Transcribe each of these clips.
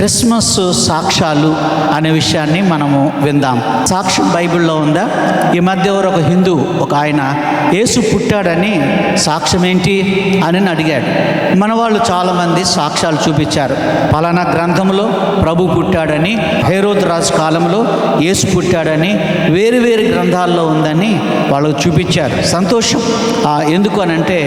Christmas సాక్ష్యాలు అనే విషయాన్ని మనము విందాం. సాక్ష్యం బైబిల్లో ఉందా? ఈ మధ్య ఒక హిందూ ఒక ఆయన యేసు పుట్టాడని సాక్ష్యం ఏంటి అని అడిగాడు. మన వాళ్ళు చాలామంది సాక్ష్యాలు చూపించారు. పలానా గ్రంథంలో ప్రభు పుట్టాడని హేరోద్ రాజు కాలంలో యేసు పుట్టాడని వేరు వేరు గ్రంథాల్లో ఉందని వాళ్ళు చూపించారు. సంతోషం. ఎందుకు అని అంటే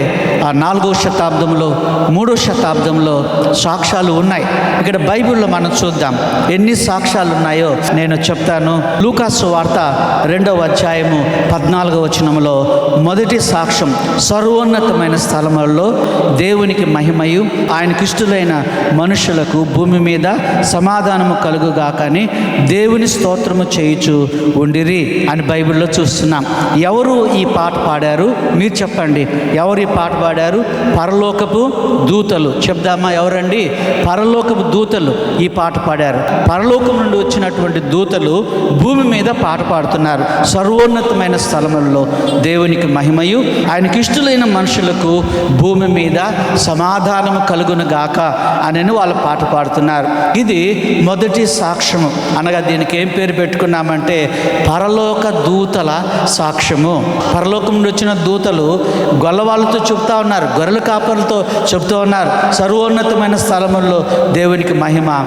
ఆ నాలుగో శతాబ్దంలో మూడో శతాబ్దంలో సాక్ష్యాలు ఉన్నాయి. ఇక్కడ బైబిల్లో మనం చూద్దాం. ఎన్ని సాక్ష్యాలు ఉన్నాయో నేను చెప్తాను. లూకాసు వార్త రెండవ అధ్యాయము పద్నాలుగో వచనంలో మొదటి సాక్ష్యం సర్వోన్నతమైన స్థలములలో దేవునికి మహిమయు ఆయనకిష్టులైన మనుషులకు భూమి మీద సమాధానము కలుగుగాకని దేవుని స్తోత్రము చేయుచు ఉండిరి అని బైబిల్లో చూస్తున్నాం. ఎవరు ఈ పాట పాడారు? మీరు చెప్పండి. ఎవరు ఈ పాట పాడారు? పరలోకపు దూతలు. చెప్దామా ఎవరండి? పరలోకపు దూతలు. ఈ పాట పాడారు. పరలోకం నుండి వచ్చినటువంటి దూతలు భూమి మీద పాట పాడుతున్నారు. సర్వోన్నతమైన స్థలములలో దేవునికి మహిమయు. ఆయనకి ఇష్టలైన మనుషులకు భూమి మీద సమాధానము కలుగును గాక అని వాళ్ళు పాట పాడుతున్నారు. ఇది మొదటి సాక్ష్యము. అనగా దీనికి ఏం పేరు పెట్టుకున్నామంటే పరలోక దూతల సాక్ష్యము. పరలోకం నుండి వచ్చిన దూతలు గొల్లవాళ్ళతో చెప్తా ఉన్నారు. గొర్రెల కాపర్లతో చెప్తూ ఉన్నారు. సర్వోన్నతమైన స్థలముల్లో దేవునికి మహిమ.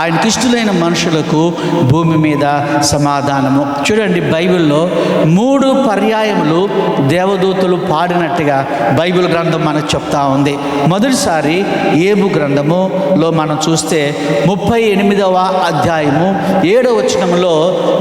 ఆయనకి ఇష్టలైన మనుషులకు భూమి మీద సమాధానము. చూడండి బైబిల్లో మూడు పర్యాయములు దేవదూతలు పాడినట్టుగా బైబిల్ గ్రంథం మనకు చెప్తా ఉంది. మొదటిసారి ఏబు గ్రంథములో మనం చూస్తే ముప్పై ఎనిమిదవ అధ్యాయము ఏడవ వచనంలో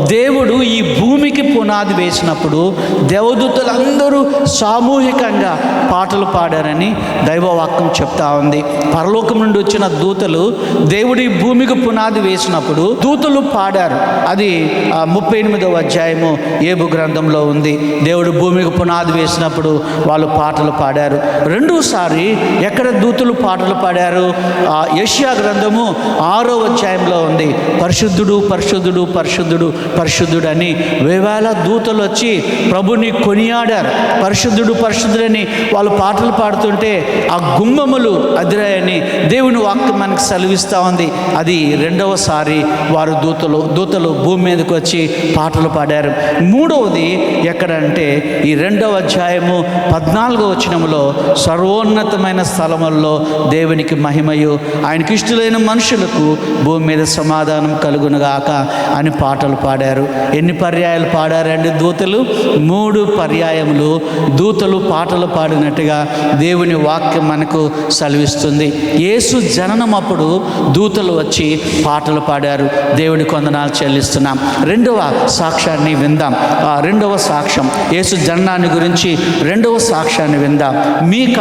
దేవుడు ఈ భూమికి పునాది వేసినప్పుడు దేవదూతలందరూ సామూహికంగా పాటలు పాడారని దైవవాక్యం చెప్తా ఉంది. పరలోకం నుండి వచ్చిన దూతలు దేవుడి భూమికి పునాది వేసినప్పుడు దూతలు పాడారు. అది ముప్పై ఎనిమిదవ అధ్యాయము ఏబు గ్రంథంలో ఉంది. దేవుడు భూమికి పునాది వేసినప్పుడు వాళ్ళు పాటలు పాడారు. రెండోసారి ఎక్కడ దూతలు పాటలు పాడారు? ఆ, యెషయా గ్రంథము ఆరో అధ్యాయంలో ఉంది. పరిశుద్ధుడు పరిశుద్ధుడు పరిశుద్ధుడు పరిశుద్ధుడు అని వేవేల దూతలు వచ్చి ప్రభుని కొనియాడారు. పరిశుద్ధుడు పరిశుద్ధుడని వాళ్ళు పాటలు పాడుతుంటే ఆ గుమ్మములు అదిరాయని దేవుని వాక్యం మనకు సెలవిస్తూ ఉంది. అది రెండవసారి వారు దూతలు దూతలు భూమి మీదకి వచ్చి పాటలు పాడారు. మూడవది ఎక్కడంటే ఈ రెండవ అధ్యాయము పద్నాలుగో వచనంలో సర్వోన్నతమైన స్థలముల్లో దేవునికి మహిమయు ఆయనకి ఇష్టలైన మనుషులకు భూమి మీద సమాధానం కలుగునుగాక అని పాటలు పాడారు. ఎన్ని పర్యాయాలు పాడారండి దూతలు? మూడు పర్యాయములు దూతలు పాటలు పాడినట్టుగా దేవుని వాక్యం మనకు సెలవిస్తుంది. యేసు జననం అప్పుడు దూతలు వచ్చి పాటలు పాడారు. దేవుని కొందనాలు చెల్లిస్తున్నాం. రెండవ సాక్ష్యాన్ని విందాం. ఆ రెండవ సాక్ష్యం. యేసు జననాన్ని గురించి రెండవ సాక్ష్యాన్ని విందాం. మీక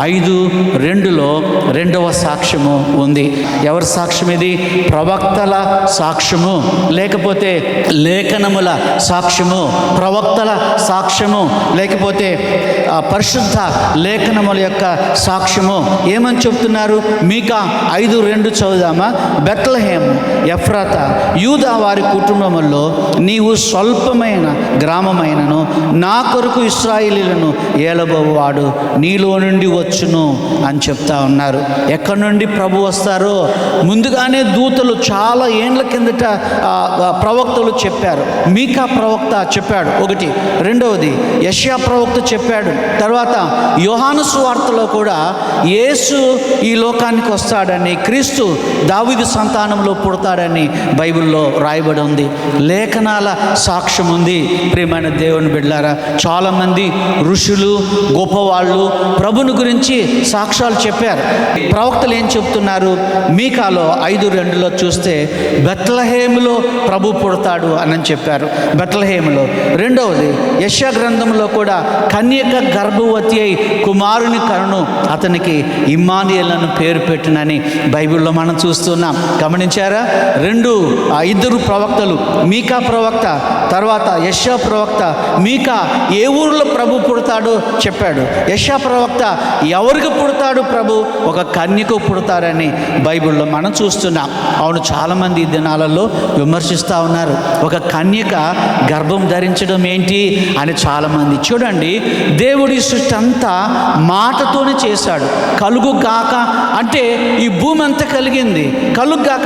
ఐదు రెండులో రెండవ సాక్ష్యము ఉంది. ఎవరి సాక్ష్యం ఇది? ప్రవక్తల సాక్ష్యము. లేకపోతే లేఖనముల సాక్ష్యము. ప్రవక్తల సాక్ష్యము. లేకపోతే పరిశుద్ధ లేఖనముల యొక్క సాక్ష్యము. ఏమని చెప్తున్నారు? మీక ఐదు రెండు చదువుదామా? బెత్లహేము ఎఫ్రాత యూదా వారి కుటుంబంలో నీవు స్వల్పమైన గ్రామమైనను నా కొరకు ఇస్రాయిలీలను ఏలబోవాడు నీలో నుండి వచ్చును అని చెప్తా ఉన్నారు. ఎక్కడి నుండి ప్రభు వస్తారో? ముందుగానే దూతలు చాలా ఏండ్ల కిందట ప్రవక్తలు చెప్పారు. మీకా ప్రవక్త చెప్పాడు. ఒకటి. రెండవది యష్యా ప్రవక్త చెప్పాడు. తర్వాత యోహాను సువార్తలో కూడా యేసు ఈ లోకానికి వస్తాడని క్రీస్తు దావిదు సంతానంలో పుడతాడని బైబిల్లో రాయబడి ఉంది. లేఖనాల సాక్ష్యం ఉంది. ప్రియమైన దేవుని బిడ్డారా చాలామంది ఋషులు గొప్పవాళ్ళు ప్రభుని గురించి సాక్ష్యాలు చెప్పారు. ప్రవక్తలు ఏం చెప్తున్నారు? మీకాలో ఐదు రెండులో చూస్తే బెత్లహేములో ప్రభు పుడతాడు అని చెప్పారు. బెత్లహేములో. రెండవది యశ గ్రంథంలో కూడా కన్యక గర్భవతి అయి కుమారుని కరుణు అతనికి ఇమ్మానియలను పేరు పెట్టునని బైబిల్లో మనం చూస్తాం. చూస్తున్నాం. గమనించారా? రెండు ఇద్దరు ప్రవక్తలు మీకా ప్రవక్త తర్వాత యశా ప్రవక్త మీకా ఏ ఊరిలో ప్రభు పుడతాడో చెప్పాడు. యశా ప్రవక్త ఎవరికి పుడతాడు ప్రభు? ఒక కన్యకు పుడతారని బైబిల్లో మనం చూస్తున్నాం. అవును చాలామంది ఈ దినాలలో విమర్శిస్తూ ఉన్నారు. ఒక కన్యక గర్భం ధరించడం ఏంటి అని చాలామంది చూడండి దేవుడి సృష్టి అంతా మాటతోనే చేశాడు. కలుగు కాక అంటే ఈ భూమి అంతా కలిగింది. కలుగు గాక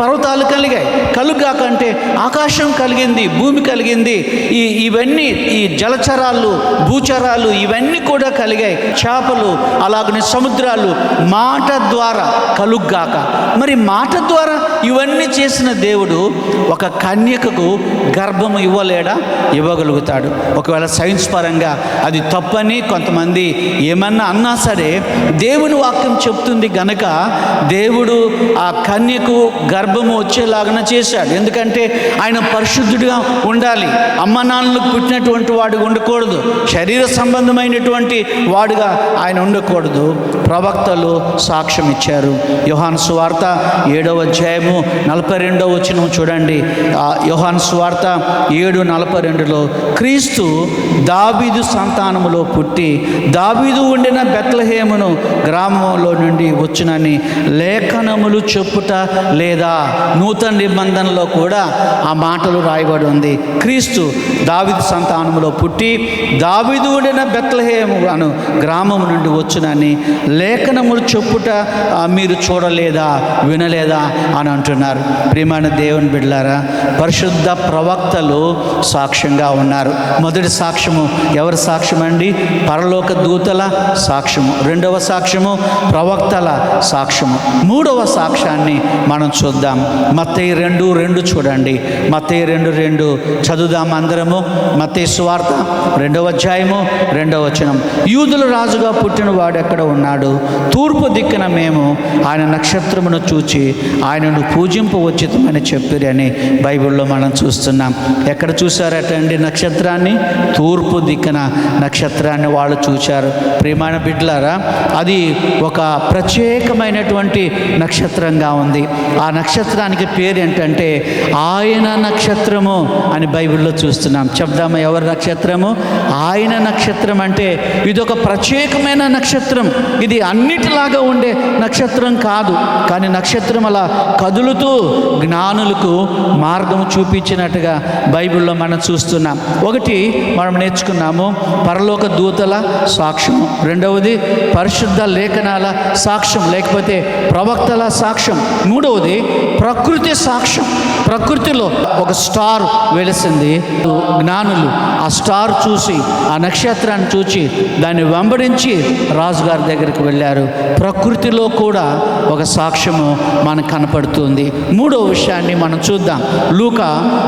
పర్వతాలు కలిగాయి. కళ్ళు కాకంటే ఆకాశం కలిగింది భూమి కలిగింది. ఈ ఇవన్నీ ఈ జలచరాలు భూచరాలు ఇవన్నీ కూడా కలిగాయి. చేపలు అలాగనే సముద్రాలు. మాట ద్వారా కలుగ్గాక మరి మాట ద్వారా ఇవన్నీ చేసిన దేవుడు ఒక కన్యకకు గర్భము ఇవ్వలేడా? ఇవ్వగలుగుతాడు. ఒకవేళ సైన్స్ పరంగా అది తప్పని కొంతమంది ఏమన్నా అన్నా సరే దేవుని వాక్యం చెప్తుంది గనక దేవుడు ఆ కన్యకు గర్భము వచ్చేలాగా చేశాడు. ఎందుకంటే ఆయన పరిశుద్ధుడిగా ఉండాలి. అమ్మ నాన్నలకు పుట్టినటువంటి వాడు ఉండకూడదు. శరీర సంబంధమైనటువంటి వాడుగా ఆయన ఉండకూడదు. ప్రవక్తలు సాక్ష్యం ఇచ్చారు. యోహాన్ సువార్త ఏడవ అధ్యాయము నలభై రెండవ వచ్చిన చూడండి. ఆ యోహాన్ సువార్త ఏడు నలభై రెండులో క్రీస్తు దాబీదు సంతానములో పుట్టి దాబీదు ఉండిన బెత్లహేమును గ్రామంలో నుండి వచ్చునని లేఖనములు చెప్పుట లేదా నూతన నిబంధనలో కూడా ఆ మాటలు రాయబడి ఉంది. క్రీస్తు దావిదు సంతానములో పుట్టి దావిదుడిన ఉండిన బెత్లహేము అను గ్రామం నుండి వచ్చునని లేఖనములు చెప్పుట మీరు చూడలేదా వినలేదా? అని అంటున్నారు. ప్రియమైన దేవుని బిడ్డలారా పరిశుద్ధ ప్రవక్తలు సాక్ష్యంగా ఉన్నారు. మొదటి సాక్ష్యము ఎవరి సాక్ష్యం అండి పరలోక దూతల సాక్ష్యము. రెండవ సాక్ష్యము ప్రవక్తల సాక్ష్యము. మూడవ సాక్ష్యాన్ని మనం చూద్దాం. మత్తయి రెండు రెండు చూడండి. మత్తయి రెండు రెండు. చదువుదాం అందరము. మత్తయి సువార్త రెండవ అధ్యాయము రెండవ వచనం. యూదుల రాజుగా పుట్టిన వాడు ఎక్కడ ఉన్నాడు? తూర్పు దిక్కున మేము ఆయన నక్షత్రమును చూచి ఆయనను పూజింపవచ్చితమని అని బైబిల్లో మనం చూస్తున్నాం. ఎక్కడ చూశారట అండి నక్షత్రాన్ని? తూర్పు దిక్కున నక్షత్రాన్ని వాళ్ళు చూశారు ప్రియమైన బిడ్డలారా అది ఒక ప్రత్యేకమైనటువంటి నక్షత్రం. నక్షత్రంగా ఉంది. ఆ నక్షత్రానికి పేరు ఏంటంటే ఆయన నక్షత్రము అని బైబిల్లో చూస్తున్నాం. చెప్దామా ఎవరి నక్షత్రము? ఆయన నక్షత్రం అంటే ఇది ఒక ప్రత్యేకమైన నక్షత్రం. ఇది అన్నిటిలాగా ఉండే నక్షత్రం కాదు. కానీ నక్షత్రం అలా కదులుతూ జ్ఞానులకు మార్గం చూపించినట్టుగా బైబిల్లో మనం చూస్తున్నాం. ఒకటి మనం నేర్చుకున్నాము పరలోక దూతల సాక్ష్యము. రెండవది పరిశుద్ధ లేఖనాల సాక్ష్యం లేకపోతే ప్రవక్తల సాక్ష్యం. మూడవది ప్రకృతి సాక్ష్యం. ప్రకృతిలో ఒక స్టార్ వెలిసింది. జ్ఞానులు ఆ స్టార్ చూసి ఆ నక్షత్రాన్ని చూసి దాన్ని వెంబడించి రాజుగారి దగ్గరికి వెళ్ళారు. ప్రకృతిలో కూడా ఒక సాక్ష్యము మనకు కనపడుతుంది. మూడో విషయాన్ని మనం చూద్దాం. లూక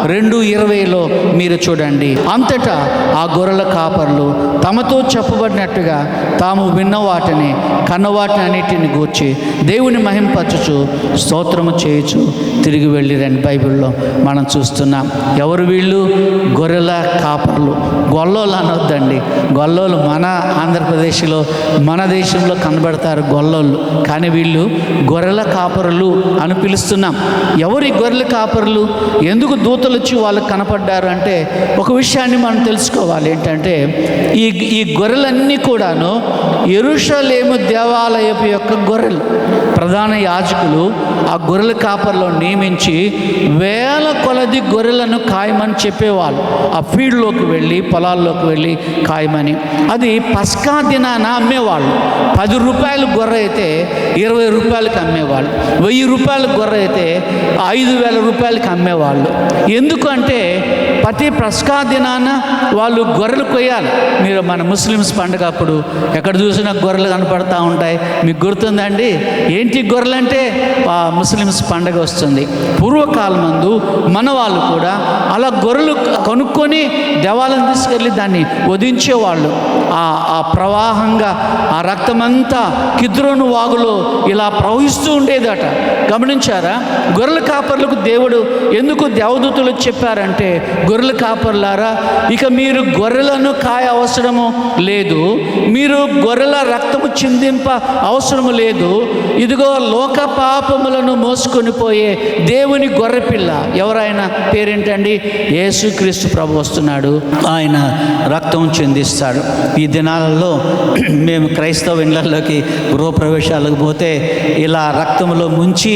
రెండు ఇరవైలో మీరు చూడండి. అంతటా ఆ గొర్రెల కాపర్లు తమతో చెప్పబడినట్టుగా తాము విన్న వాటిని కన్న వాటిని అన్నిటిని గూర్చి దేవుని మహింపరచుచు స్తోత్రము చేయొచ్చు తిరిగి వెళ్ళిరని బైబిల్లో. మనం చూస్తున్నాం. ఎవరు వీళ్ళు? గొర్రెల కాపర్లు. గొల్లోలు అనొద్దండి. గొల్లోలు మన ఆంధ్రప్రదేశ్లో మన దేశంలో కనబడతారు గొల్లోళ్ళు. కానీ వీళ్ళు గొర్రెల కాపరులు అని పిలుస్తున్నాం. ఎవరు ఈ గొర్రెల కాపరులు? ఎందుకు దూతలు వచ్చి వాళ్ళకి కనపడ్డారు అంటే ఒక విషయాన్ని మనం తెలుసుకోవాలి. ఏంటంటే ఈ ఈ గొర్రెలన్నీ కూడాను ఎరుషలేము దేవాలయపు యొక్క గొర్రెలు. ప్రధాన యాజకులు ఆ గొర్రెల కాపర్లో నియమించి వేల కొలది గొర్రెలను కాయమని చెప్పేవాళ్ళు. ఆ ఫీల్డ్లోకి వెళ్ళి పొలాల్లోకి వెళ్ళి కాయమని. అది పస్కా దినాన అమ్మేవాళ్ళు. పది రూపాయలు గొర్రె అయితే ఇరవై రూపాయలకు అమ్మేవాళ్ళు. వెయ్యి రూపాయల గొర్రె అయితే ఐదు వేల రూపాయలకి అమ్మేవాళ్ళు. ఎందుకంటే ప్రతి పస్కా దినాన వాళ్ళు గొర్రెలు కొయ్యాలి. మీరు మన ముస్లిమ్స్ పండుగ అప్పుడు ఎక్కడ చూసినా గొర్రెలు కనపడతా ఉంటాయి. మీకు గుర్తుందండి? ఏంటి గొర్రెలు అంటే ముస్లిమ్స్ పండుగ వస్తుంది. పూర్వకాలం మందు మన వాళ్ళు కూడా అలా గొర్రెలు కొనుక్కొని దేవాలయం తీసుకెళ్ళి దాన్ని వధించేవాళ్ళు. ఆ ఆ ప్రవాహంగా ఆ రక్తమంతా కిద్రోను వాగులో ఇలా ప్రవహిస్తూ ఉండేదట. గమనించారా? గొర్రెల కాపర్లకు దేవుడు ఎందుకు దేవదూతలు చెప్పారంటే గొర్రెల కాపర్లారా ఇక మీరు గొర్రెలను కాయ అవసరము లేదు మీరు గొర్రెల రక్తము చిందింప అవసరము లేదు ఇదిగో లోక పాపములను మోసుకొని పోయి దేవుని గొర్రెపిల్ల ఎవరైనా పేరేంటండి? యేసుక్రీస్తు ప్రభు వస్తున్నాడు. ఆయన రక్తం చెందిస్తాడు. ఈ దినాలలో మేము క్రైస్తవ ఇండ్లలోకి గృహప్రవేశాలకు పోతే ఇలా రక్తంలో ముంచి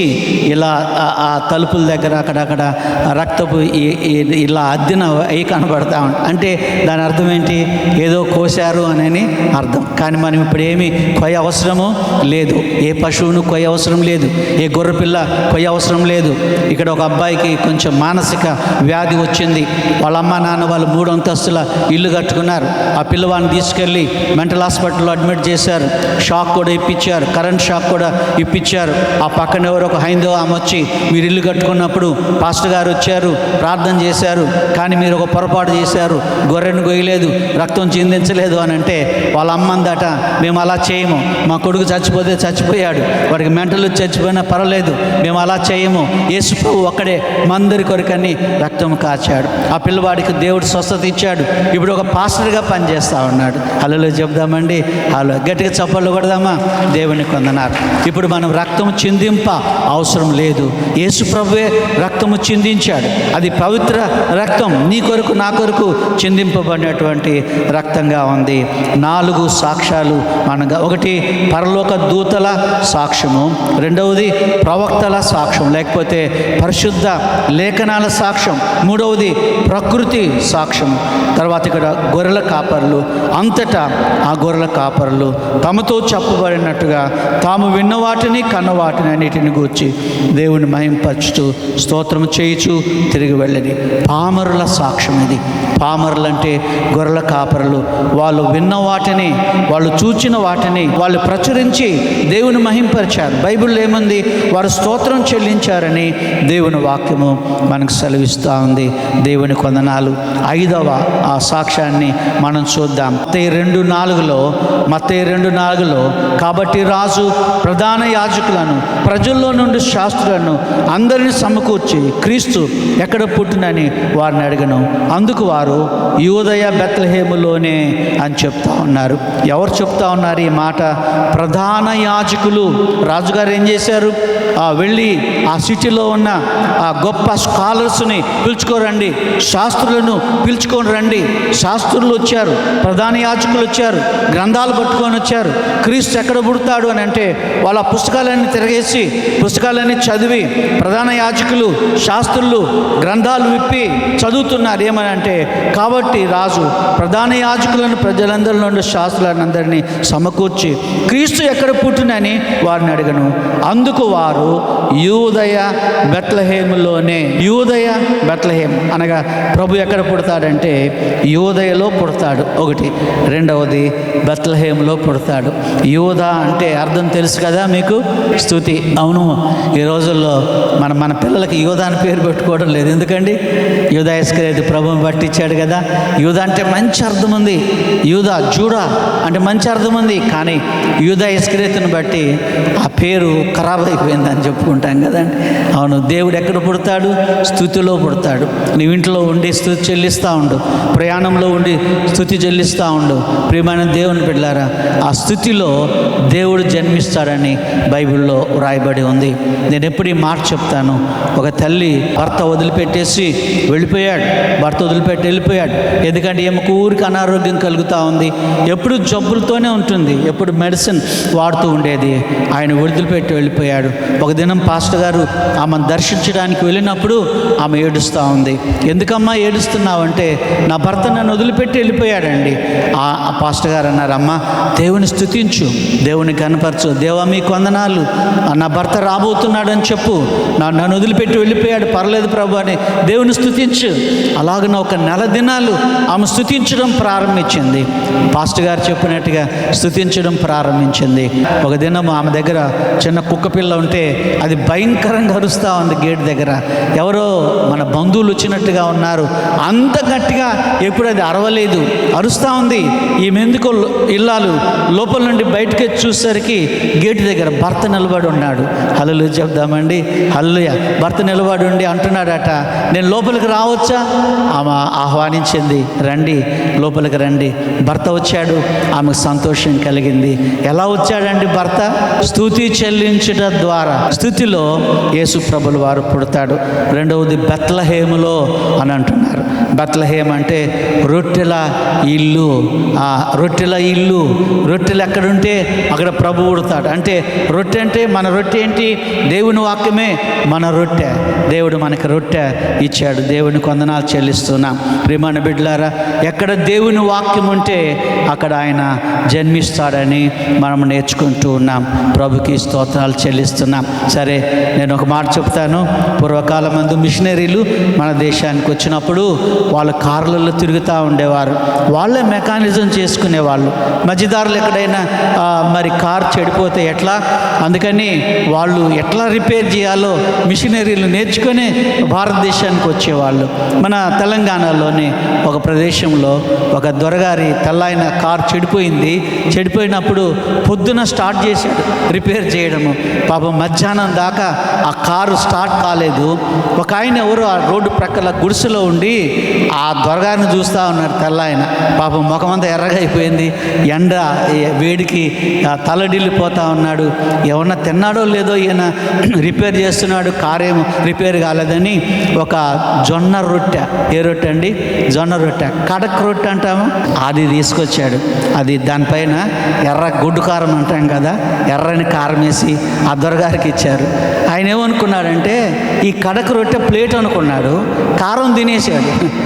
ఇలా ఆ- తలుపుల దగ్గర అక్కడక్కడ రక్తపు ఇలా అద్దిన అయి కనబడతా అంటే దాని అర్థం ఏంటి? ఏదో కోశారు అని అర్థం. కానీ మనం ఇప్పుడు ఏమి కొయ్య అవసరము లేదు. ఏ పశువును కొయ్య అవసరం లేదు. ఏ గొర్రెపిల్ల కొయ్య అవసరం అవసరం లేదు. ఇక్కడ ఒక అబ్బాయికి కొంచెం మానసిక వ్యాధి వచ్చింది. వాళ్ళ అమ్మ నాన్న వాళ్ళు మూడు అంతస్తుల ఇల్లు కట్టుకున్నారు. ఆ పిల్లవాడిని తీసుకెళ్ళి మెంటల్ హాస్పిటల్లో అడ్మిట్ చేశారు. షాక్ కూడా ఇప్పించారు. కరెంట్ షాక్ కూడా ఇప్పించారు. ఆ పక్కన ఎవరో ఒక హైందవ ఆమె వచ్చి మీరు ఇల్లు కట్టుకున్నప్పుడు పాస్టర్ గారు వచ్చారు ప్రార్థన చేశారు కానీ మీరు ఒక పొరపాటు చేశారు. గొర్రెను గొయ్యలేదు రక్తం చిందించలేదు అని అంటే వాళ్ళ అమ్మ అందట మేము అలా చేయము. మా కొడుకు చచ్చిపోతే చచ్చిపోయాడు. వాడికి మెంటల్ చచ్చిపోయినా పర్వాలేదు. మేము అలా చేయము యేసుప్రభు ఒక్కడే మందరి కొరకని రక్తం కాచాడు. ఆ పిల్లవాడికి దేవుడు స్వస్థత ఇచ్చాడు. ఇప్పుడు ఒక పాస్టర్గా పనిచేస్తా ఉన్నాడు. హలో చెప్దామండి హలో గట్టిగా చప్పట్లు కొడదామా? దేవుని కొందనారు ఇప్పుడు మనం రక్తం చిందింప అవసరం లేదు. యేసుప్రభువే రక్తము చిందించాడు. అది పవిత్ర రక్తం. నీ కొరకు నా కొరకు చిందింపబడినటువంటి రక్తంగా ఉంది. నాలుగు సాక్ష్యాలు అనగా ఒకటి పరలోక దూతల సాక్ష్యము. రెండవది ప్రవక్తల సాక్ష్యం లేకపోతే పరిశుద్ధ లేఖనాల సాక్ష్యం మూడవది ప్రకృతి సాక్ష్యం. తర్వాత ఇక్కడ గొర్రెల కాపర్లు అంతటా ఆ గొర్రెల కాపర్లు తమతో చెప్పబడినట్టుగా తాము విన్న వాటిని కన్న వాటిని అన్నిటిని గూర్చి దేవుని మహింపరచుతూ స్తోత్రం చేయుచు తిరిగి వెళ్ళని పామరుల సాక్ష్యం ఇది. పామరులు అంటే గొర్రెల కాపరులు. వాళ్ళు విన్న వాటిని వాళ్ళు చూచిన వాటిని వాళ్ళు ప్రచురించి దేవుని మహింపరిచారు. బైబిల్లో ఏముంది? వారు స్తోత్రం పరిశీలించారని దేవుని వాక్యము మనకు సెలవిస్తూ ఉంది. దేవుని కొందనాలు. ఐదవ ఆ సాక్ష్యాన్ని మనం చూద్దాం. మతే రెండు నాలుగులో మతే రెండు నాలుగులో కాబట్టి రాజు ప్రధాన యాజకులను ప్రజల్లో నుండి శాస్త్రులను అందరిని సమకూర్చి క్రీస్తు ఎక్కడ పుట్టినని వారిని అడిగను. అందుకు వారు యూదయ బెత్లహేములోనే అని చెప్తా ఉన్నారు. ఎవరు చెప్తా ఉన్నారు ఈ మాట? ప్రధాన యాజకులు. రాజుగారు ఏం చేశారు? ఆ వెళ్ళి ఆ సిటీలో ఉన్న ఆ గొప్ప స్కాలర్స్ని పిలుచుకోరండి. శాస్త్రులను పిలుచుకొని రండి. శాస్త్రులు వచ్చారు ప్రధాన యాచకులు వచ్చారు గ్రంథాలు పట్టుకొని వచ్చారు. క్రీస్తు ఎక్కడ పుడతాడు అని అంటే వాళ్ళ పుస్తకాలన్నీ తిరగేసి పుస్తకాలన్నీ చదివి ప్రధాన యాచకులు శాస్త్రులు గ్రంథాలు విప్పి చదువుతున్నారు. ఏమని అంటే కాబట్టి రాజు ప్రధాన యాజకులను ప్రజలందరి నుండి శాస్త్రులను అందరినీ సమకూర్చి క్రీస్తు ఎక్కడ పుట్టినని వారిని అడిగను. అందుకు వారు యూదయ బెట్లహేములోనే యూదయ బెట్లహేమ్ అనగా ప్రభు ఎక్కడ పుడతాడంటే యూదయలో పుడతాడు. ఒకటి. రెండవది బెత్లహేములో పుడతాడు. యూద అంటే అర్థం తెలుసు కదా మీకు? స్థుతి అవును. ఈ రోజుల్లో మన మన పిల్లలకి యూద అని పేరు పెట్టుకోవడం లేదు. ఎందుకండి? యూదా ఇస్కరేతు ప్రభుని పట్టించాడు కదా. యూద అంటే మంచి అర్థం ఉంది. యూద జూడా అంటే మంచి అర్థం ఉంది. కానీ యూద ఇస్కరేతుని బట్టి ఆ పేరు ఖరాబ్ అయిపోయిందని చెప్పుకుంటాం కదండి అవును దేవుడు ఎక్కడ పుడతాడు? స్థుతిలో పుడతాడు. నీవు ఇంట్లో ఉండి స్థుతి చెల్లిస్తూ ఉండు. ప్రయాణంలో ఉండి స్థుతి చెల్లిస్తూ ఉండు. ప్రియమైన దేవుని బిడ్డారా ఆ స్థుతిలో దేవుడు జన్మిస్తాడని బైబిల్లో వ్రాయబడి ఉంది. నేను ఎప్పుడు ఈ మాట చెప్తాను. ఒక తల్లి భర్త వదిలిపెట్టేసి వెళ్ళిపోయాడు. భర్త వదిలిపెట్టి వెళ్ళిపోయాడు. ఎందుకంటే ఈమెకు ఊరికి అనారోగ్యం కలుగుతూ ఉంది. ఎప్పుడు జబ్బులతోనే ఉంటుంది. ఎప్పుడు మెడిసిన్ వాడుతూ ఉండేది. ఆయన వదిలిపెట్టి వెళ్ళిపోయాడు. ఒక దినం పాస్టర్ గారు ఆమెను దర్శించడానికి వెళ్ళినప్పుడు ఆమె ఏడుస్తూ ఉంది. ఎందుకమ్మా ఏడుస్తున్నావంటే నా భర్త నన్ను వదిలిపెట్టి వెళ్ళిపోయాడండి. ఆ పాస్టర్ గారు అన్నారమ్మా దేవుని స్థుతించు దేవుని కనపరచు. దేవా మీ కొందనాలు నా భర్త రాబోతున్నాడని చెప్పు. నా నన్ను వదిలిపెట్టి వెళ్ళిపోయాడు. పర్లేదు ప్రభు అని దేవుని స్థుతించు అలాగన ఒక నెల దినాలు ఆమె స్థుతించడం ప్రారంభించింది. పాస్టర్ గారు చెప్పినట్టుగా స్థుతించడం ప్రారంభించింది. ఒక దినం ఆమె దగ్గర చిన్న కుక్క పిల్ల ఉంటే అది భయం భయంకరంగా అరుస్తూ ఉంది గేట్ దగ్గర. ఎవరో మన బంధువులు వచ్చినట్టుగా ఉన్నారు. అంత గట్టిగా ఎప్పుడు అది అరవలేదు. అరుస్తూ ఉంది. ఈమె ఇల్లాలు లోపల నుండి బయటకు వచ్చి చూసేసరికి గేటు దగ్గర భర్త నిలబడి ఉన్నాడు. హల్లు చెప్దామండి. హల్లుయ భర్త నిలబడి ఉండి అంటున్నాడట నేను లోపలికి రావచ్చా? ఆమె ఆహ్వానించింది రండి లోపలికి రండి. భర్త వచ్చాడు. ఆమెకు సంతోషం కలిగింది. ఎలా వచ్చాడండి భర్త? స్థుతి చెల్లించుట ద్వారా. స్థుతిలో యేసు వారు పుడతాడు. రెండవది బెత్లహేములో అని అంటున్నారు. బెత్లహేమ్ అంటే రొట్టెల ఇల్లు. ఆ రొట్టెల ఇల్లు. రొట్టెలు ఎక్కడుంటే అక్కడ ప్రభు ఉడతాడు అంటే రొట్టె అంటే మన రొట్టె ఏంటి? దేవుని వాక్యమే మన రొట్టె. దేవుడు మనకి రొట్టె ఇచ్చాడు. దేవుని కొందనాలు చెల్లిస్తున్నాం. రిమాన బిడ్డలారా ఎక్కడ దేవుని వాక్యం ఉంటే అక్కడ ఆయన జన్మిస్తాడని మనం నేర్చుకుంటూ ఉన్నాం. ప్రభుకి స్తోత్రాలు చెల్లిస్తున్నాం. సరే నేను ఒక మాట చెప్తాను. పూర్వకాలం మందు మిషనరీలు మన దేశానికి వచ్చినప్పుడు వాళ్ళు కార్లలో తిరుగుతూ ఉండేవారు. వాళ్ళే మెకానిజం చేసుకునేవాళ్ళు. మధ్యదారులు ఎక్కడైనా మరి కార్ చెడిపోతే ఎట్లా? అందుకని వాళ్ళు ఎట్లా రిపేర్ చేయాలో మిషనరీలు నేర్చుకొని భారతదేశానికి వచ్చేవాళ్ళు. మన తెలంగాణలోని ఒక ప్రదేశంలో ఒక దొరగారి తెల్లైన కార్ చెడిపోయింది. చెడిపోయినప్పుడు పొద్దున స్టార్ట్ చేశాడు రిపేర్ చేయడము. పాపం మధ్యాహ్నం దాకా ఆ కారు స్టార్ట్ కాలేదు. ఒక ఆయన ఎవరు ఆ రోడ్డు ప్రక్కల గుడిసెలో ఉండి ఆ దొరగారిని చూస్తూ ఉన్నారు తెల్లాయన పాపం ముఖమంతా ఎర్రగా అయిపోయింది. ఎండ వేడికి తలడిల్లిపోతూ ఉన్నాడు. ఏమన్నా తిన్నాడో లేదో ఈయన రిపేర్ చేస్తున్నాడు. కారేమో ఏమో రిపేర్ కాలేదని ఒక జొన్న రొట్టె. ఏ రొట్టె అండి? జొన్న రొట్టె. కడక్ రొట్టె అంటాము. అది తీసుకొచ్చాడు. అది దానిపైన ఎర్ర గుడ్డు కారం అంటాం కదా ఎర్రని కారం వేసి ఆ దొరగారికి ఇచ్చారు. ఆయన ఏమనుకున్నాడంటే ఈ కడక రొట్టె ప్లేట్ అనుకున్నాడు. కారం తినేసాడు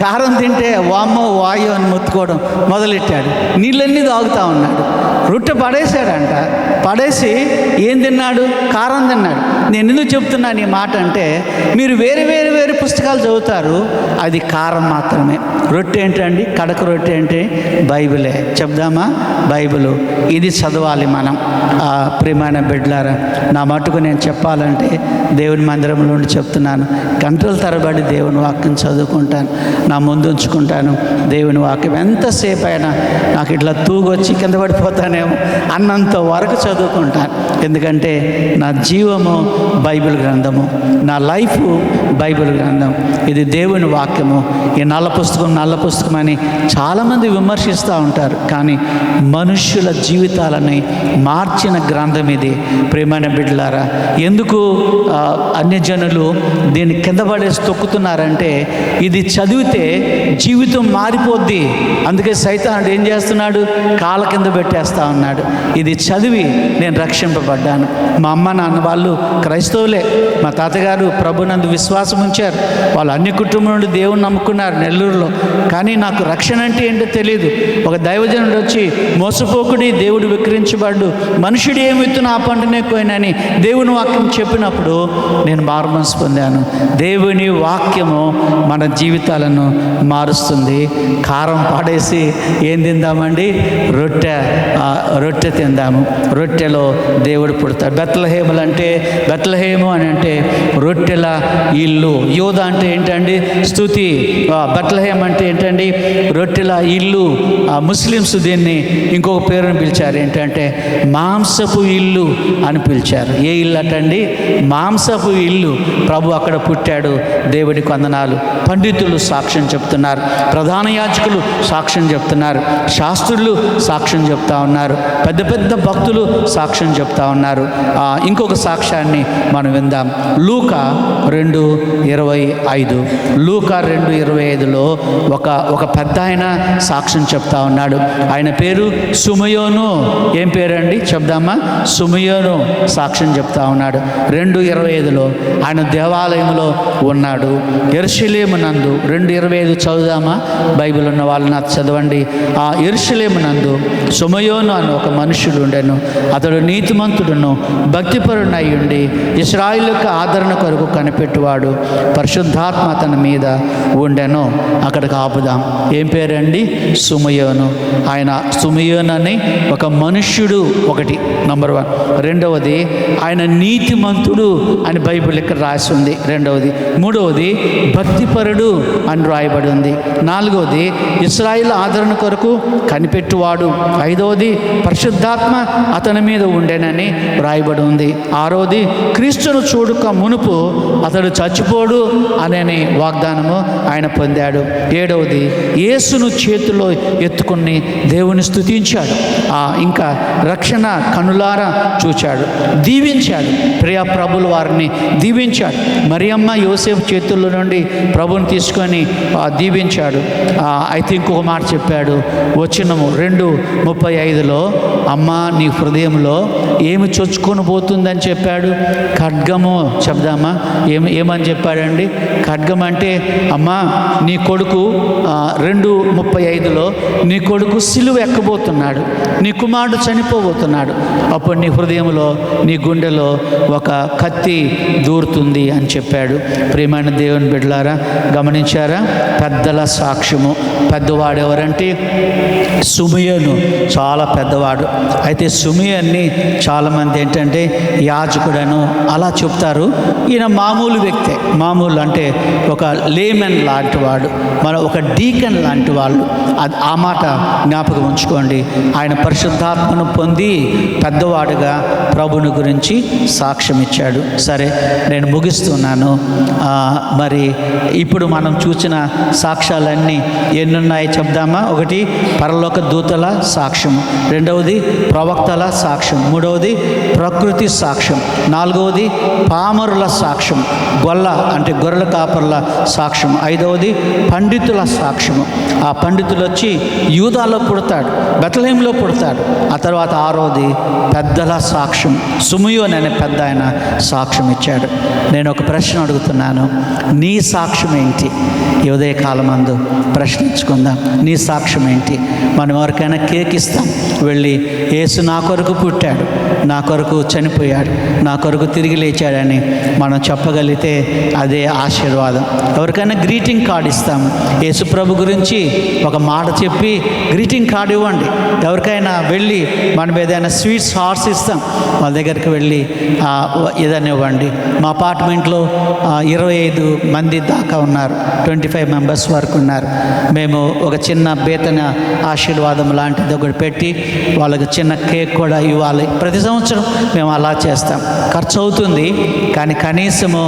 కారం తింటే వామ్మో వాయు అని మొత్తుకోవడం మొదలెట్టాడు. నీళ్ళన్నీ తాగుతూ ఉన్నాడు. రొట్టె పడేశాడంట. పడేసి ఏం తిన్నాడు? కారం తిన్నాడు. నేను ఎందుకు చెప్తున్నాను ఈ మాట అంటే మీరు వేరు వేరు వేరు పుస్తకాలు చదువుతారు. అది కారం మాత్రమే. రొట్టె ఏంటండి కడక రొట్టె అంటే బైబిలే. చెప్దామా? బైబిల్. ఇది చదవాలి మనం. ఆ ప్రియమైన బిడ్డలారా నా మటుకు నేను చెప్పాలంటే దేవుని మందిరంలో ఉండి చెప్తున్నాను. గంటల తరబడి దేవుని వాక్యం చదువుకుంటాను. నా ముందు ఉంచుకుంటాను. దేవుని వాక్యం ఎంతసేపు అయినా నాకు ఇట్లా తూగొచ్చి కింద పడిపోతానేమో అన్నంత వరకు చదువుకుంటాను. ఎందుకంటే నా జీవము బైబిల్ గ్రంథము నా లైఫ్ బైబిల్ గ్రంథం. ఇది దేవుని వాక్యము. ఈ నల్ల పుస్తకం నల్ల పుస్తకం అని చాలామంది విమర్శిస్తూ ఉంటారు. కానీ మనుష్యుల జీవితాలని మార్చిన గ్రంథం ఇది. ప్రేమైన బిడ్డలారా ఎందుకు అన్యజనులు దీన్ని కింద పడేసి తొక్కుతున్నారంటే ఇది చదివితే జీవితం మారిపోద్ది. అందుకే సైతానుడు ఏం చేస్తున్నాడు? కాళ్ళ కింద పెట్టేస్తా ఉన్నాడు. ఇది చదివి నేను రక్షింపబడ్డాను. మా అమ్మ నాన్న వాళ్ళు క్రైస్తవులే. మా తాతగారు ప్రభునందు విశ్వాసం ఉంచారు. వాళ్ళు అన్ని కుటుంబం నుండి దేవుని నమ్ముకున్నారు నెల్లూరులో. కానీ నాకు రక్షణ అంటే ఏంటో తెలియదు ఒక దైవజనుడు వచ్చి మోసపోకుడి దేవుడు విక్రించబడ్డు మనుషుడు ఏమి విత్తున ఆ పంటనే కోయినని దేవుని వాక్యం చెప్పినప్పుడు నేను మారుమనసు పొందాను. దేవుని వాక్యము మన జీవితాలను మారుస్తుంది. కారం పాడేసి ఏం తిందామండి? రొట్టె. రొట్టె తిందాము. రొట్టెలో దేవుడు పుడతాడు. బెత్తలహేములు అంటే బెత్తలహేము అని అంటే రొట్టెల ఇల్లు. యోధ అంటే ఏంటండి? స్థుతి బెత్తలహేమ్ అంటే ఏంటండి? రొట్టెల ఇల్లు. ఆ, ముస్లిమ్స్ దీన్ని ఇంకొక పేరుని పిలిచారు. ఏంటంటే మాంసపు ఇల్లు అని పిలిచారు. ఏ ఇల్లు అటండి? మాంసపు ఇల్లు. ప్రభు అక్కడ పుట్టాడు. దేవుడి కొందనాలు పండితులు సాక్షి సాక్ష్యం చెప్తున్నారు. ప్రధాన యాజకులు సాక్ష్యం చెప్తున్నారు. శాస్త్రులు సాక్ష్యం చెప్తా ఉన్నారు. పెద్ద పెద్ద భక్తులు సాక్ష్యం చెప్తా ఉన్నారు. ఇంకొక సాక్ష్యాన్ని మనం విందాం. లూక రెండు ఇరవై ఐదు. లూక రెండు ఇరవై ఐదులో ఒక ఒక పెద్ద ఆయన సాక్ష్యం చెప్తా ఉన్నాడు. ఆయన పేరు సుమయోను. ఏం పేరండి? చెప్దామా? సుమయోను సాక్ష్యం చెప్తా ఉన్నాడు. రెండు ఇరవై ఐదులో ఆయన దేవాలయంలో ఉన్నాడు. ఎరుషలేము నందు రెండు ఇరవై ఐదు చదువుదామా? బైబిల్ ఉన్న వాళ్ళు నాకు చదవండి. ఆ ఎరుషలేము నందు సుమయోను అని ఒక మనుషుడు ఉండెను. అతడు నీతిమంతుడును భక్తిపరుడై ఉండి ఇస్రాయిల్ యొక్క ఆదరణ కొరకు కనిపెట్టువాడు పరిశుద్ధాత్మ అతని మీద ఉండెను. అక్కడికి ఆపుదాం. ఏం పేరండి? సుమయోను. ఆయన సుమయోను అని ఒక మనుష్యుడు ఒకటి నంబర్ వన్. రెండవది ఆయన నీతిమంతుడు అని బైబిల్ ఇక్కడ రాసి ఉంది. రెండవది మూడవది భక్తిపరుడు అని రాయబడి ఉంది. నాలుగవది ఇస్రాయిల్ ఆదరణ కొరకు కనిపెట్టువాడు. ఐదవది పరిశుద్ధాత్మ అతని మీద ఉండేనని రాయబడి ఉంది. ఆరవది క్రీస్తును చూడక మునుపు అతడు చచ్చిపోడు అనే వాగ్దానము ఆయన పొందాడు. ఏడవది యేసును చేతిలో ఎత్తుకుని దేవుని స్థుతించాడు ఆ ఇంకా రక్షణ కనులారా చూచాడు. దీవించాడు. ప్రియ ప్రభుల వారిని దీవించాడు. మరియమ్మ యోసేపు చేతుల్లో నుండి ప్రభుని తీసుకొని దీవించాడు. అయితే ఇంకొక మాట చెప్పాడు. వచ్చినము రెండు ముప్పై ఐదులో అమ్మ నీ హృదయంలో ఏమి చొచ్చుకొని పోతుందని చెప్పాడు? ఖడ్గము. చెప్దామా? ఏమి ఏమని చెప్పాడండి? ఖడ్గం అంటే అమ్మ నీ కొడుకు రెండు ముప్పై ఐదులో నీ కొడుకు సిలువ ఎక్కబోతున్నాడు. నీ కుమారుడు చనిపోబోతున్నాడు. అప్పుడు నీ హృదయంలో నీ గుండెలో ఒక కత్తి దూరుతుంది అని చెప్పాడు. ప్రేమైన దేవుని బిడ్డలారా గమనించారా? పెద్దల సాక్ష్యము. పెద్దవాడు ఎవరంటే? సుమియను చాలా పెద్దవాడు. అయితే సుమయన్ని చాలామంది ఏంటంటే యాజకుడను అలా చెప్తారు. ఈయన మామూలు వ్యక్తే. మామూలు అంటే ఒక లేమెన్ లాంటి వాడు. మన ఒక డీకన్ లాంటి వాళ్ళు. అది ఆ మాట జ్ఞాపకం ఉంచుకోండి. ఆయన పరిశుద్ధాత్మను పొంది పెద్దవాడుగా ప్రభుని గురించి సాక్ష్యం ఇచ్చాడు. సరే నేను ముగిస్తున్నాను. మరి ఇప్పుడు మనం చూసిన సాక్ష్యాలన్నీ ఎన్నున్నాయో చెప్దామా? ఒకటి పరలోక దూతల సాక్ష్యం. రెండవది ప్రవక్తల సాక్ష్యం. మూడవది ప్రకృతి సాక్ష్యం. నాలుగవది పామరుల సాక్ష్యం. గొల్ల అంటే గొర్రెల కాపర్ల సాక్ష్యం. ఐదవది పండితుల సాక్ష్యము. ఆ పండితులు వచ్చి యూదాలో పుడతాడు బెతలేంలో పుడతాడు. ఆ తర్వాత ఆరోది పెద్దల సాక్ష్యం. సుమయోన్ అనే పెద్ద ఆయన సాక్ష్యం ఇచ్చాడు. నేను ఒక ప్రశ్న అడుగుతున్నాను. నీ సాక్ష్యం ఏంటి? ఈ ఉదయ కాలమందు ప్రశ్నించుకుందాం. నీ సాక్ష్యం ఏంటి మనం ఎవరికైనా కేక్ ఇస్తాం. వెళ్ళి యేసు నా కొరకు పుట్టాడు నా కొరకు చనిపోయాడు నా కొరకు తిరిగి లేచాడని మనం చెప్పగలిగితే అదే ఆశీర్వాదం. ఎవరికైనా గ్రీటింగ్ కార్డు ఇస్తాము. యేసు ప్రభు గురించి ఒక మాట చెప్పి గ్రీటింగ్ కార్డు ఇవ్వండి. ఎవరికైనా వెళ్ళి మనం ఏదైనా స్వీట్స్ హార్స్ ఇస్తాం వాళ్ళ దగ్గరికి వెళ్ళి ఏదైనా ఇవ్వండి మా అపార్ట్మెంట్లో ఇరవై ఐదు మంది దాకా ఉన్నారు. ట్వంటీ ఫైవ్ ఫైవ్ మెంబర్స్ వరకు ఉన్నారు. మేము ఒక చిన్న బేతన ఆశీర్వాదం లాంటిది ఒకటి పెట్టి వాళ్ళకి చిన్న కేక్ కూడా ఇవ్వాలి. ప్రతి సంవత్సరం మేము అలా చేస్తాం. ఖర్చు అవుతుంది కానీ కనీసము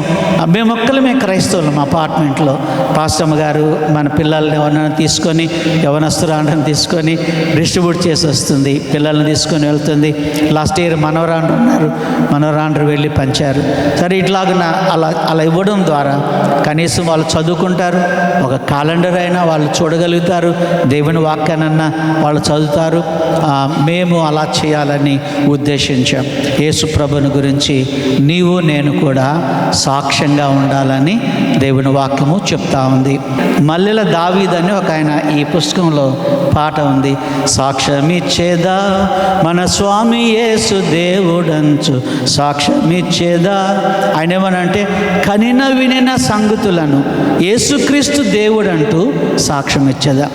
మేము ఒక్కలమే క్రైస్తవులం అపార్ట్మెంట్లో. పాస్టమ్ గారు మన పిల్లల్ని ఎవరైనా తీసుకొని యవనస్తురాండ్రని తీసుకొని డిస్ట్రిబ్యూట్ చేసి వస్తుంది. పిల్లల్ని తీసుకొని వెళ్తుంది. లాస్ట్ ఇయర్ మనవరాండ్రు ఉన్నారు. మనవరాండ్రు వెళ్ళి పంచారు. సరే ఇట్లాగున అలా అలా ఇవ్వడం ద్వారా కనీసం వాళ్ళు చదువుకుంటారు ఒక క్యాలెండర్ అయినా వాళ్ళు చూడగలుగుతారు దేవుని వాక్యానన్నా వాళ్ళు చదువుతారు. మేము అలా చేయాలని ఉద్దేశించాం. యేసు ప్రభుని గురించి నీవు నేను కూడా సాక్ష్యంగా ఉండాలని దేవుని వాక్యము చెప్తా ఉంది. మల్లెల దావీదని ఒక ఆయన ఈ పుస్తకంలో పాట ఉంది. సాక్ష్యమిచ్చేదా మన స్వామి యేసు దేవుడంచు? సాక్ష్యమిచ్చేదా? ఆయన ఏమనంటే కనిన వినిన సంగతులను యేసుక్రీస్తు దేవుడంటూ సాక్ష్యం ఇచ్చేదా?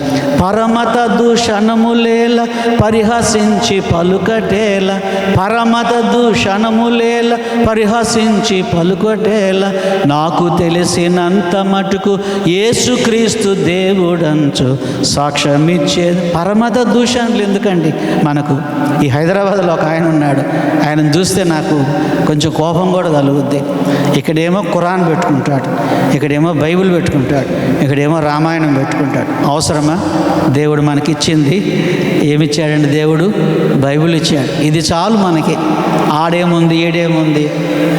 పరమత దూషణములేల పరిహసించి పలుకటేల. పరమత దూషణములేల పరిహసించి పలుకటేల. నాకు తెలిసినంత మటుకు యేసుక్రీస్తు దేవుడంచు సాక్ష్యమిచ్చేది. పరమత దూషణలు ఎందుకండి? మనకు ఈ హైదరాబాద్లో ఒక ఆయన ఉన్నాడు. ఆయనను చూస్తే నాకు కొంచెం కోపం కూడా కలుగుద్ది. ఇక్కడేమో ఖురాన్ పెట్టుకుంటాడు. ఇక్కడేమో బైబిల్ పెట్టుకుంటాడు. ఇక్కడేమో రామాయణం పెట్టుకుంటాడు. అవసరమా? దేవుడు మనకిచ్చింది ఏమిచ్చాడండి దేవుడు? బైబిల్ ఇచ్చాడు. ఇది చాలు మనకి. ఆడేముంది ఏడేముంది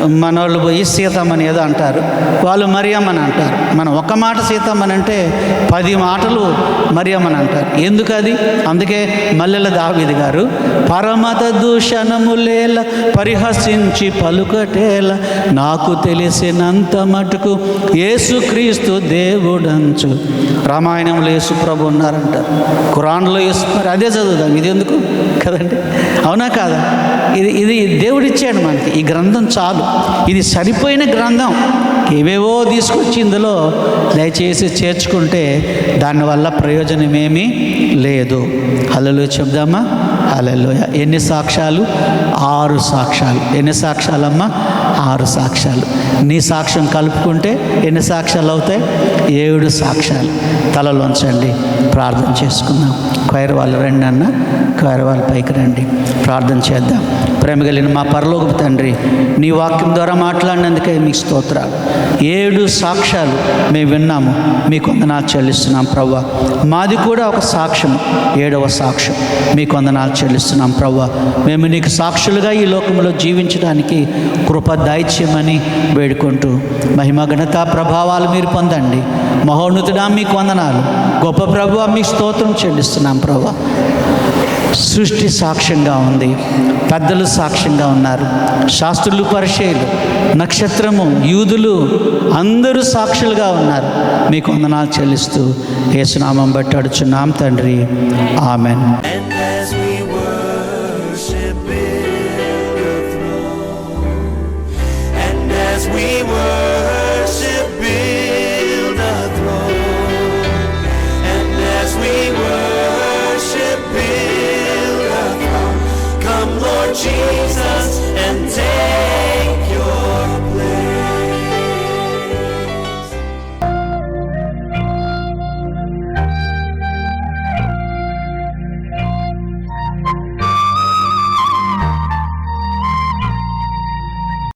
మనోళ్ళు పోయి సీతమ్మని ఏదో అంటారు. వాళ్ళు మరియమ్మని అంటారు. మనం ఒక మాట సీతమ్మని అంటే పది మాటలు మరియమ్మని అంటారు. ఎందుకది? అందుకే మల్లెల దావిది గారు పరమత దూషణములేల పరిహసించి పలుకటేల నాకు తెలిసినంత మటుకు యేసుక్రీస్తు దేవుడంచు. రామాయణంలో యేసు ప్రభు ఉన్నారంటారు ఖురాన్లో యేసు అదే చదువుదాం. ఇది ఎందుకు? కదండి? అవునా కాదా? ఇది ఇది దేవుడిచ్చాడు మనకి. ఈ గ్రంథం చాలు. ఇది సరిపోయిన గ్రంథం. ఏవేవో తీసుకొచ్చి ఇందులో దయచేసి చేర్చుకుంటే దానివల్ల ప్రయోజనం ఏమీ లేదు. హల్లలు చెప్దామా? హల్లెలూయా. ఎన్ని సాక్ష్యాలు? ఆరు సాక్ష్యాలు. ఎన్ని సాక్ష్యాలమ్మా? ఆరు సాక్ష్యాలు. నీ సాక్ష్యం కలుపుకుంటే ఎన్ని సాక్ష్యాలు అవుతాయి? ఏడు సాక్ష్యాలు. తలలోంచండి ప్రార్థన చేసుకుందాం. క్వైర్ వాళ్ళు రండి అన్న. క్వైర్ వాళ్ళ పైకి రండి. ప్రార్థన చేద్దాం. ప్రేమ కలిగిన మా పరలోకపు తండ్రి నీ వాక్యం ద్వారా మాట్లాడినందుకే మీకు స్తోత్రాలు. ఏడు సాక్ష్యాలు మేము విన్నాము మీకు వందనాలు చెల్లిస్తున్నాం ప్రవ్వ. మాది కూడా ఒక సాక్ష్యం ఏడవ సాక్ష్యం మీకు వందనాలు చెల్లిస్తున్నాం ప్రవ్వ. మేము నీకు సాక్షులుగా ఈ లోకంలో జీవించడానికి కృప దైత్యమని వేడుకుంటూ మహిమ ఘనత ప్రభావాలు మీరు పొందండి. మహోన్నతుడా మీకు వందనాలు. గొప్ప ప్రభు మీకు స్తోత్రం చెల్లిస్తున్నాం ప్రభా సృష్టి సాక్ష్యంగా ఉంది. పెద్దలు సాక్ష్యంగా ఉన్నారు. శాస్త్రులు పరిచయలు నక్షత్రము యూదులు అందరూ సాక్షులుగా ఉన్నారు. మీకు వందనాలు చెల్లిస్తూ ఏసునామం బట్టి అడుచున్నాం తండ్రి. ఆమెన్.